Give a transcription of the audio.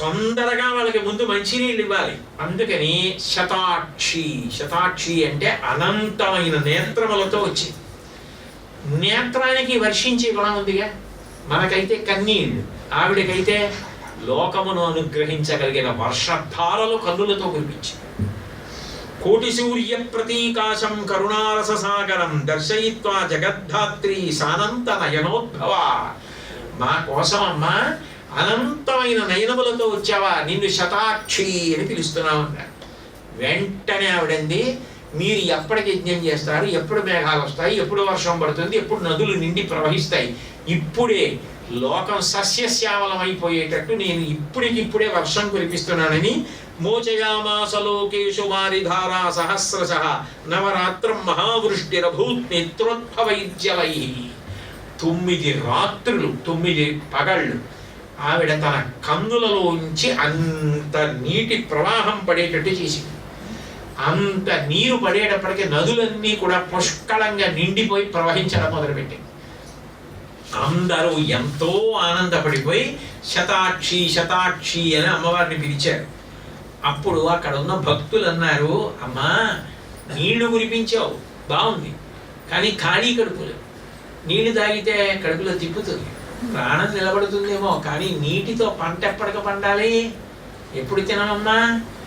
తొందరగా వాళ్ళకి ముందు మంచినీళ్ళు ఇవ్వాలి. అందుకని శతాక్షి శతాక్షి అంటే అనంతమైన నేత్రములతో వచ్చింది. నేత్రానికి వర్షించే గుణం ఉందిగా? మనకైతే కన్నీళ్ళు ఆవిడకైతే లోకమును అనుగ్రహించగలిగిన వర్షధారలు కన్నులతో కురిపించింది కోటి సూర్య ప్రతీకాశం కరుణారస సాగరం దర్శయిత్వా జగద్ధాత్రి సానంత నయనోద్భవ. మా కోసం అమ్మా అనంతమైన నయనములతో వచ్చావా? నిన్ను శతాక్షి అని పిలుస్తున్నావు అన్నారు వెంటనే ఆవిడంది మీరు ఎప్పటికి యజ్ఞం చేస్తారు? ఎప్పుడు మేఘాలు వస్తాయి? ఎప్పుడు వర్షం పడుతుంది? ఎప్పుడు నదులు నిండి ప్రవహిస్తాయి? ఇప్పుడే లోకం సస్యశ్యామలం అయిపోయేటట్టు నేను ఇప్పటికిప్పుడే వర్షం కురిపిస్తున్నానని మోచయామాస లోకేషు వారిధారా సహస్రశ నవరాత్రం మహావృష్టిరభూత్ నేత్రోద్భవైద్యలై తొమ్మిది రాత్రులు తొమ్మిది పగళ్ళు ఆవిడ తన కందులలోంచి అంత నీటి ప్రవాహం పడేటట్టు చేసింది. అంత నీరు పడేటప్పటికి నదులన్నీ కూడా పుష్కలంగా నిండిపోయి ప్రవహించడం మొదలుపెట్టింది అందరూ ఎంతో ఆనందపడిపోయి శతాక్షి శతాక్షి అని అమ్మవారిని పిలిచారు. అప్పుడు అక్కడ ఉన్న భక్తులు అన్నారు అమ్మా నీళ్ళు కురిపించావు బాగుంది. కానీ ఖాళీ కడుపులు. నీళ్ళు తాగితే కడుపులో తిప్పుతుంది. ప్రాణం నిలబడుతుందేమో కానీ నీటితో పంట ఎప్పటికి పండాలి? ఎప్పుడు తినమమ్మా